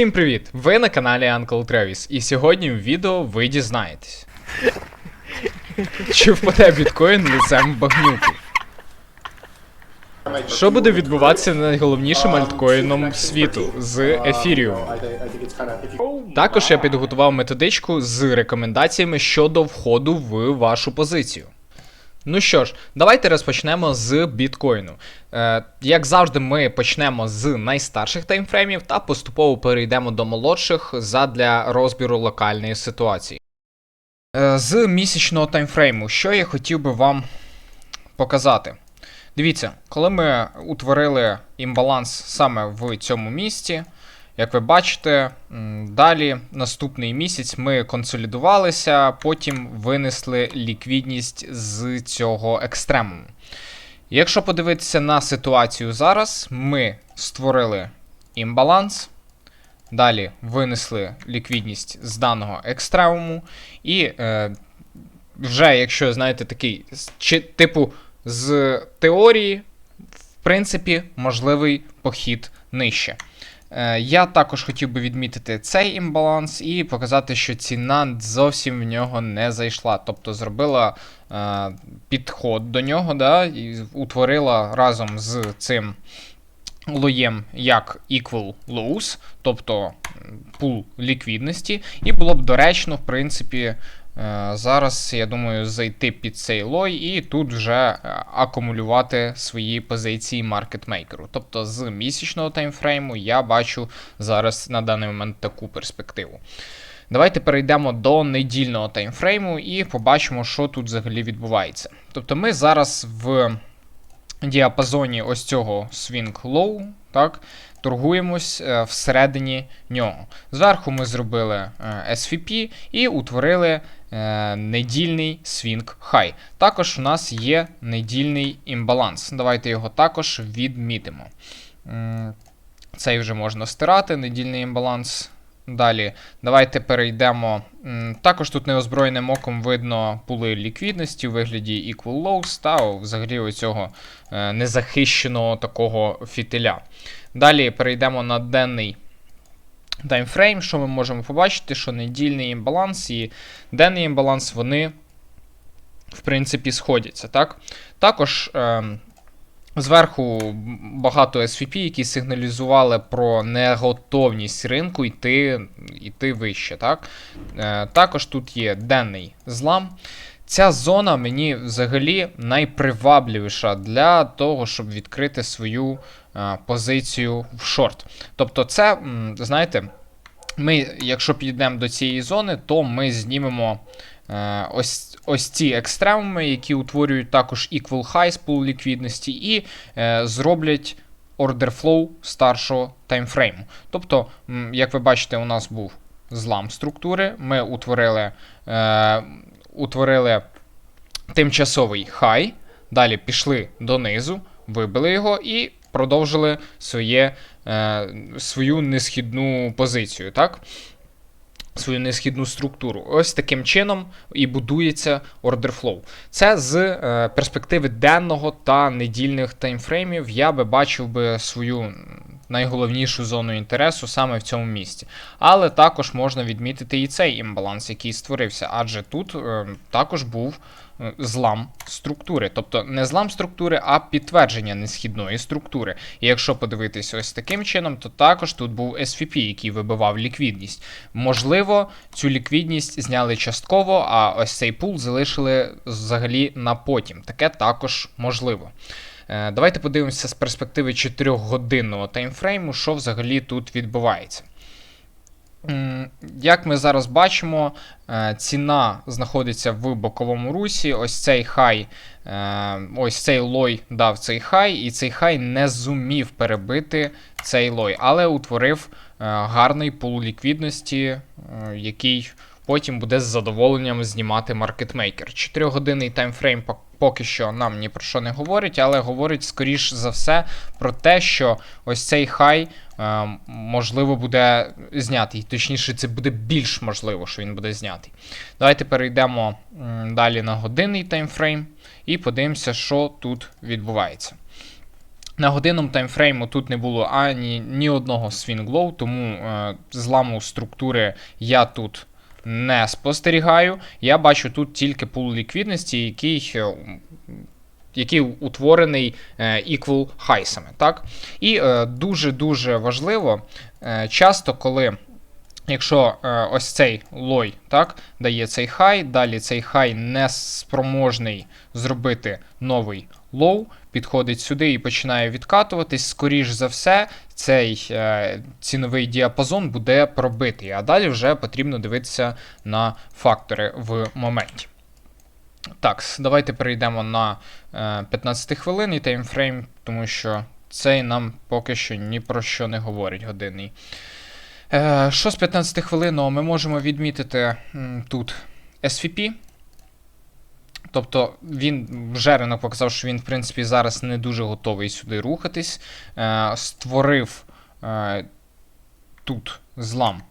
Всім привіт! Ви на каналі Uncle Travis, і сьогодні в відео ви дізнаєтесь. Чи впаде біткоін лицем в багнюку? Що буде відбуватися найголовнішим альткоїном світу з ефіріумом? Також я підготував методичку з рекомендаціями щодо входу в вашу позицію. Ну що ж, давайте розпочнемо з біткоїну. Е, як завжди, ми почнемо з найстарших таймфреймів та поступово перейдемо до молодших задля розбіру локальної ситуації. Е, з місячного таймфрейму, що я хотів би вам показати. Дивіться, коли ми утворили імбаланс саме в цьому місці, як ви бачите, далі наступний місяць ми консолідувалися, потім винесли ліквідність з цього екстремуму. Якщо подивитися на ситуацію зараз, ми створили імбаланс, далі винесли ліквідність з даного екстремуму, і е, вже, якщо знаєте, такий чи, типу з теорії, в принципі, можливий похід нижче. Е, Я також хотів би відмітити цей імбаланс і показати, що ціна зовсім в нього не зайшла. Тобто зробила е, підход до нього, да, і утворила разом з цим лоєм як equal lows, тобто пул ліквідності, і було б доречно, в принципі, зараз, я думаю, зайти під цей лой і тут вже е, акумулювати свої позиції маркетмейкеру. Тобто з місячного таймфрейму я бачу зараз на даний момент таку перспективу. Давайте перейдемо до недільного таймфрейму і побачимо, що тут взагалі відбувається. Тобто ми зараз в діапазоні ось цього swing low, так, торгуємось е, всередині нього. Зверху ми зробили е, SVP і утворили е, недільний swing high. Також у нас є недільний імбаланс. Давайте його також відмітимо. Цей вже можна стирати, недільний імбаланс. Далі, давайте перейдемо. Також тут неозброєним оком видно пули ліквідності у вигляді equal lows та взагалі оцього е, незахищеного такого фітиля. Далі перейдемо на денний таймфрейм. Що ми можемо побачити? Що недільний імбаланс і денний імбаланс вони, в принципі, сходяться. Так? Також. ем, Зверху багато SVP, які сигналізували про неготовність ринку йти, йти вище. Так? Е, також тут є денний злам. Ця зона мені взагалі найпривабливіша для того, щоб відкрити свою е, позицію в шорт. Тобто, це, знаєте, ми, якщо підійдемо до цієї зони, то ми знімемо е, ось, ось ці екстремуми, які утворюють також equal high з пул ліквідності, і е, зроблять order flow старшого таймфрейму. Тобто, як ви бачите, у нас був злам структури. Ми утворили, е, утворили тимчасовий хай, далі пішли донизу, вибили його і продовжили своє, е, свою несхідну позицію. Так? Свою несхідну структуру. Ось таким чином і будується order flow. Це з е, перспективи денного та недільних таймфреймів я би бачив би свою найголовнішу зону інтересу саме в цьому місці. Але також можна відмітити і цей імбаланс, який створився, адже тут е, також був е, злам структури. Тобто не злам структури, а підтвердження несхідної структури. І якщо подивитись ось таким чином, то також тут був SVP, який вибивав ліквідність. Можливо, цю ліквідність зняли частково, а ось цей пул залишили взагалі на потім. Таке також можливо. Е, Давайте подивимося з перспективи 4-годинного таймфрейму, що взагалі тут відбувається. Як ми зараз бачимо, е, ціна знаходиться в боковому русі. Ось цей хай, е, ось цей лой дав цей хай, і цей хай не зумів перебити цей лой, але утворив гарний пул ліквідності, який потім буде з задоволенням знімати маркетмейкер. 4-годинний таймфрейм поки що нам ні про що не говорить, але говорить скоріш за все про те, що ось цей хай е, можливо буде знятий. Точніше, це буде більш можливо, що він буде знятий. Давайте перейдемо далі на годинний таймфрейм і подивимося, що тут відбувається. На годинному таймфрейму тут не було ані ні одного свінглоу, тому е, зламу структури я тут не спостерігаю. Я бачу тут тільки пул ліквідності, який, е, який утворений е, equal хайсами. Так? І е, дуже-дуже важливо, часто, коли. Якщо ось цей лой так, дає цей хай, далі цей хай не спроможний зробити новий лоу, підходить сюди і починає відкатуватись, скоріш за все, цей е, ціновий діапазон буде пробитий, а далі вже потрібно дивитися на фактори в моменті. Так, давайте перейдемо на е, 15 хвилинний таймфрейм, тому що цей нам поки що ні про що не говорить годинний. Е, Що з 15 хвилинного ми можемо відмітити тут SVP. Тобто він вже ринок показав, що він, в принципі, зараз не дуже готовий сюди рухатись. Е, Створив е, тут злам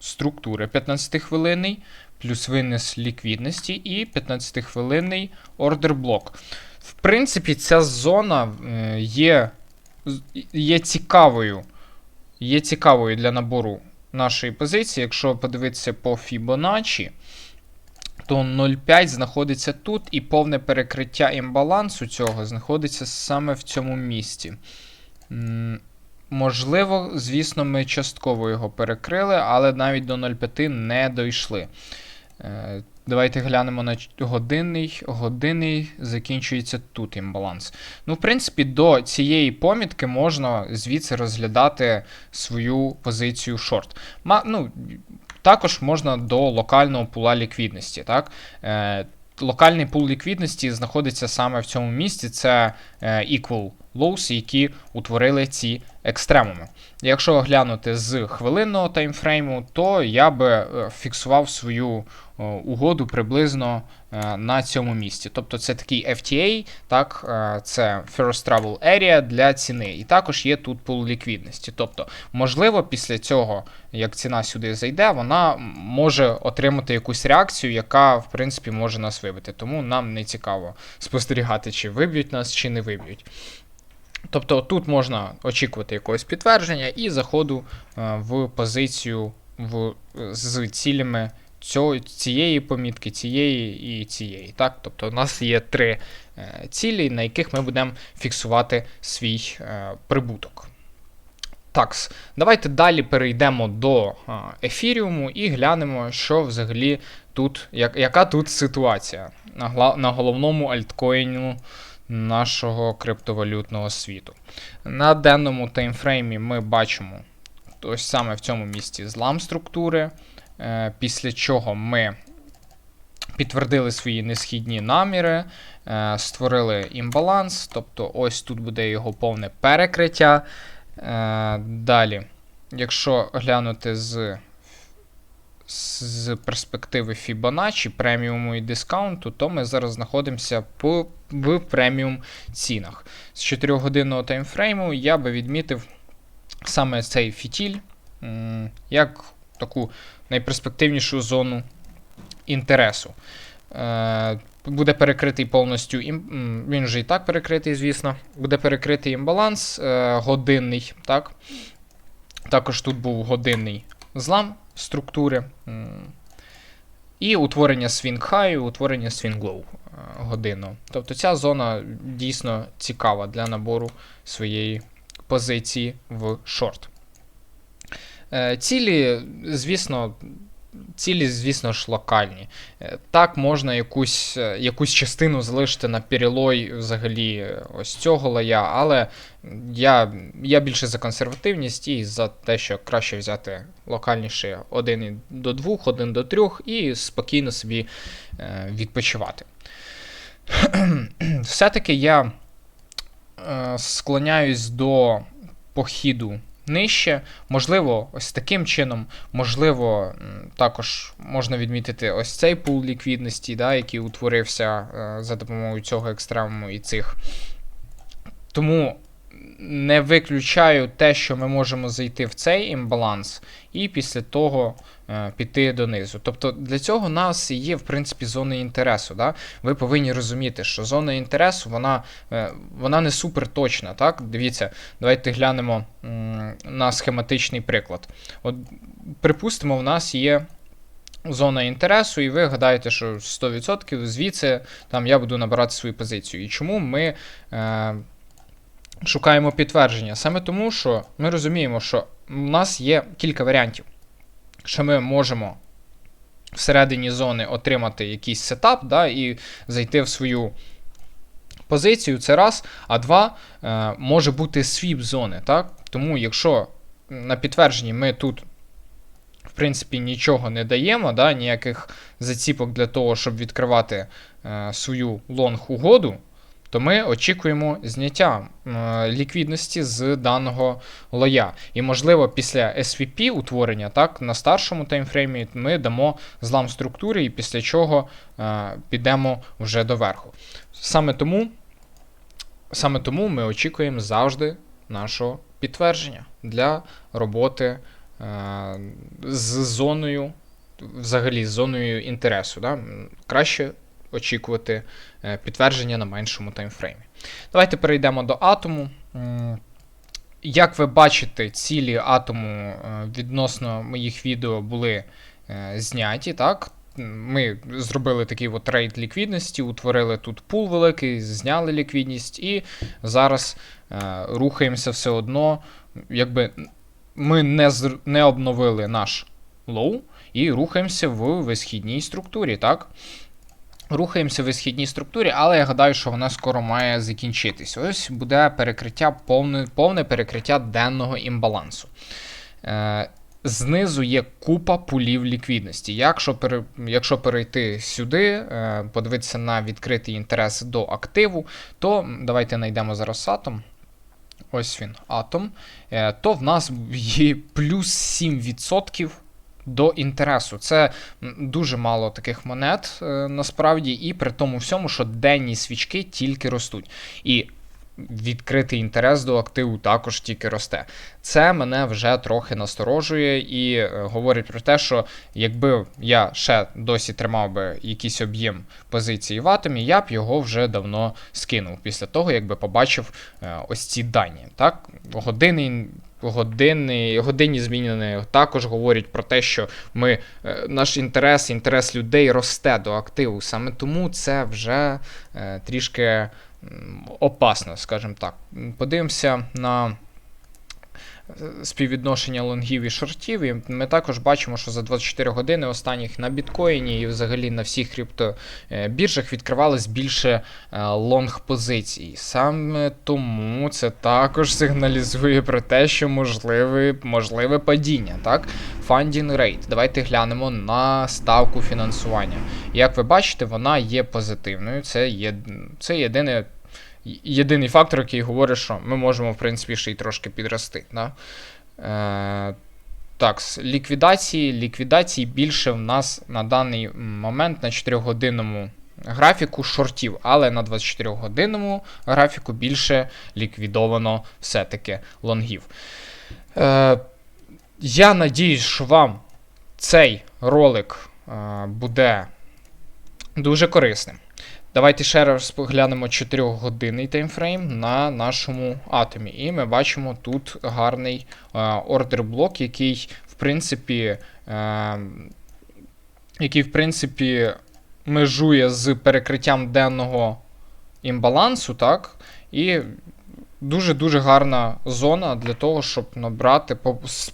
структури 15-хвилинний, плюс винес ліквідності і 15-хвилинний ордер блок. В принципі, ця зона е, є, є цікавою є цікавою для набору нашої позиції. Якщо подивитися по Fibonacci, то 0,5 знаходиться тут, і повне перекриття імбалансу цього знаходиться саме в цьому місці. Можливо, звісно, ми частково його перекрили, але навіть до 0,5 не дійшли. Е, Давайте глянемо на годинний. Годинний закінчується тут імбаланс. Ну, в принципі, до цієї помітки можна звідси розглядати свою позицію шорт. Ма, ну, також можна до локального пула ліквідності. Так? Е, локальний пул ліквідності знаходиться саме в цьому місці. Це е, equal lows, які утворили ці екстремуми. Якщо глянути з хвилинного таймфрейму, то я би е, фіксував свою е, угоду приблизно е, на цьому місці. Тобто це такий FTA, так, це First Travel Area для ціни. І також є тут пул ліквідності. Тобто, можливо, після цього, як ціна сюди зайде, вона може отримати якусь реакцію, яка, в принципі, може нас вибити. Тому нам не цікаво спостерігати, чи виб'ють нас, чи не виб'ють. Тобто тут можна очікувати якогось підтвердження і заходу е, в позицію в, з цілями цього, цієї помітки, цієї і цієї. Так? Тобто у нас є три е, цілі, на яких ми будемо фіксувати свій е, прибуток. Так, давайте далі перейдемо до ефіріуму і глянемо, що взагалі тут, як, яка тут ситуація на, на головному альткоїну нашого криптовалютного світу. На денному таймфреймі ми бачимо ось саме в цьому місці злам структури, е, після чого ми підтвердили свої несхідні наміри, е, створили імбаланс, тобто ось тут буде його повне перекриття. Е, Далі, якщо глянути з з перспективи Fibonacci, преміуму і дискаунту, то ми зараз знаходимося по, в преміум цінах. З 4-годинного таймфрейму я би відмітив саме цей фітіль як таку найперспективнішу зону інтересу. Е, Буде перекритий повністю він вже і так перекритий, звісно. Буде перекритий імбаланс е, годинний. так? Також тут був годинний злам структури. І утворення high, утворення low е, годину. Тобто ця зона дійсно цікава для набору своєї позиції в шорт. Е, Цілі, звісно, цілі, звісно ж, локальні. Е, Так, можна якусь, е, якусь частину залишити на перелой взагалі е, ось цього лая, але я, я більше за консервативність і за те, що краще взяти локальніше 1 до 2, 1 до 3 і спокійно собі відпочивати. Все-таки я склоняюсь до похіду нижче. Можливо, ось таким чином, можливо, також можна відмітити ось цей пул ліквідності, да, який утворився е, за допомогою цього екстремуму і цих. Тому не виключаю те, що ми можемо зайти в цей імбаланс, і після того е, піти донизу. Тобто для цього у нас є, в принципі, зони інтересу. Да? Ви повинні розуміти, що зона інтересу вона, е, вона не супер точна. Так? Дивіться, давайте глянемо м, на схематичний приклад. От, Припустимо, в нас є. Зона інтересу, і ви гадаєте, що 100% звідси там я буду набирати свою позицію. І чому ми е, шукаємо підтвердження? Саме тому, що ми розуміємо, що у нас є кілька варіантів, що ми можемо всередині зони отримати якийсь сетап да, і зайти в свою позицію. Це раз. А два, е, може бути свіп зони. Так? Тому, якщо на підтвердженні ми тут. В принципі, нічого не даємо, да, ніяких заціпок для того, щоб відкривати е, свою лонг-угоду, то ми очікуємо зняття е, ліквідності з даного лоя. І, можливо, після SVP утворення, так, на старшому таймфреймі ми дамо злам структури, і після чого е, підемо вже доверху. Саме тому, саме тому ми очікуємо завжди нашого підтвердження для роботи. Е, з зоною, взагалі, з зоною інтересу. Да? Краще очікувати е, підтвердження на меншому таймфреймі. Давайте перейдемо до атому. Як ви бачите, цілі атому е, відносно моїх відео були зняті. так? Ми зробили такий от трейд ліквідності, утворили тут пул великий, зняли ліквідність, і зараз рухаємося все одно. якби ми не не обновили наш лоу і рухаємося в висхідній структурі, так? Рухаємося в висхідній структурі, але я гадаю, що вона скоро має закінчитись. Ось буде перекриття, повне повне перекриття денного імбалансу. Е, Знизу є купа пулів ліквідності. Якщо пере, якщо перейти сюди, е, подивитися на відкритий інтерес до активу, то давайте знайдемо зараз атом ось він, атом, е, то в нас є плюс 7% до інтересу. Це дуже мало таких монет е, насправді, і при тому всьому, що денні свічки тільки ростуть. І відкритий інтерес до активу також тільки росте. Це мене вже трохи насторожує і е, говорить про те, що якби я ще досі тримав би якийсь об'єм позиції в атомі, я б його вже давно скинув після того, якби побачив е, ось ці дані. Так, години. Годинні зміни також говорять про те, що ми, е, наш інтерес, інтерес людей росте до активу. Саме тому це вже е, трішки опасно, скажімо так. Подивимося на співвідношення лонгів і шортів. І ми також бачимо, що за 24 години останніх на біткоїні і взагалі на всіх криптобіржах відкривалось більше е, лонг-позицій. Саме тому це також сигналізує про те, що можливе можливе падіння. так? Funding rate. Давайте глянемо на ставку фінансування. Як ви бачите, вона є позитивною. Це є, це єдине єдиний фактор, який говорить, що ми можемо, в принципі, ще й трошки підрости. Да? Е, Так, ліквідації. Ліквідації більше в нас на даний момент на 4-годинному графіку шортів, але на 24-годинному графіку більше ліквідовано все-таки лонгів. Е, Я надіюсь, що вам цей ролик е, буде дуже корисним. Давайте ще раз поглянемо 4-годинний таймфрейм на нашому атомі. І ми бачимо тут гарний ордер-блок, який, в принципі, е, який, в принципі, межує з перекриттям денного імбалансу, так? І дуже-дуже гарна зона для того, щоб набрати,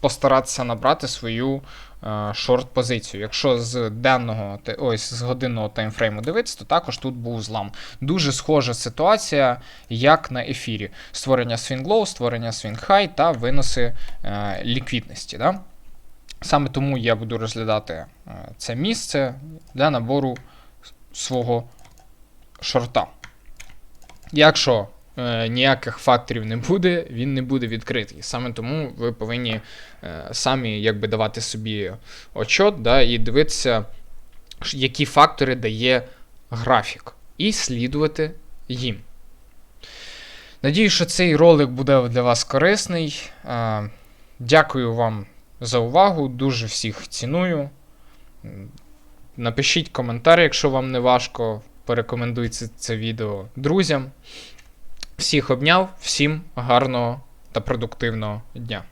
постаратися набрати свою Е, шорт-позицію. Якщо з денного ось з годинного таймфрейму дивитися, то також тут був злам. Дуже схожа ситуація, як на ефірі: створення свінглоу, створення свінг-хай та виноси е, ліквідності. Да? Саме тому я буду розглядати е, це місце для набору свого шорта. Якщо е, ніяких факторів не буде, він не буде відкритий. Саме тому ви повинні е, самі якби давати собі отчот да, і дивитися, які фактори дає графік, і слідувати їм. Надію, що цей ролик буде для вас корисний. Е, Дякую вам за увагу, дуже всіх ціную. Напишіть коментар, якщо вам не важко. Порекомендуйте це відео друзям. Всіх обняв, всім гарного та продуктивного дня.